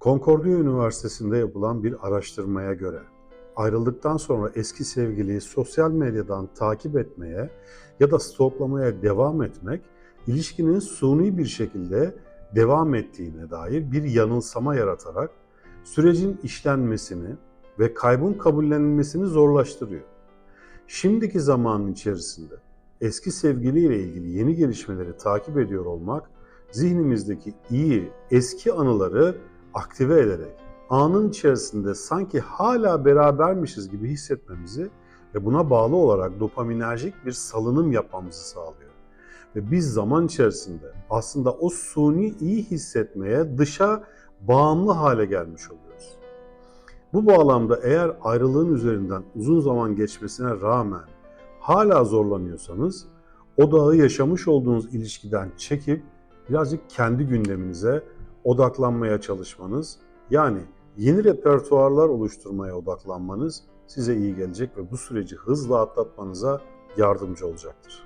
Concordia Üniversitesi'nde yapılan bir araştırmaya göre ayrıldıktan sonra eski sevgiliyi sosyal medyadan takip etmeye ya da stalklamaya devam etmek ilişkinin suni bir şekilde devam ettiğine dair bir yanılsama yaratarak sürecin işlenmesini ve kaybın kabullenilmesini zorlaştırıyor. Şimdiki zamanın içerisinde eski sevgiliyle ilgili yeni gelişmeleri takip ediyor olmak zihnimizdeki iyi eski anıları aktive ederek anın içerisinde sanki hala berabermişiz gibi hissetmemizi ve buna bağlı olarak dopaminerjik bir salınım yapmamızı sağlıyor. Ve biz zaman içerisinde aslında o suni iyi hissetmeye dışa bağımlı hale gelmiş oluyoruz. Bu bağlamda eğer ayrılığın üzerinden uzun zaman geçmesine rağmen hala zorlanıyorsanız odağı yaşamış olduğunuz ilişkiden çekip birazcık kendi gündeminize odaklanmaya çalışmanız yani yeni repertuarlar oluşturmaya odaklanmanız size iyi gelecek ve bu süreci hızla atlatmanıza yardımcı olacaktır.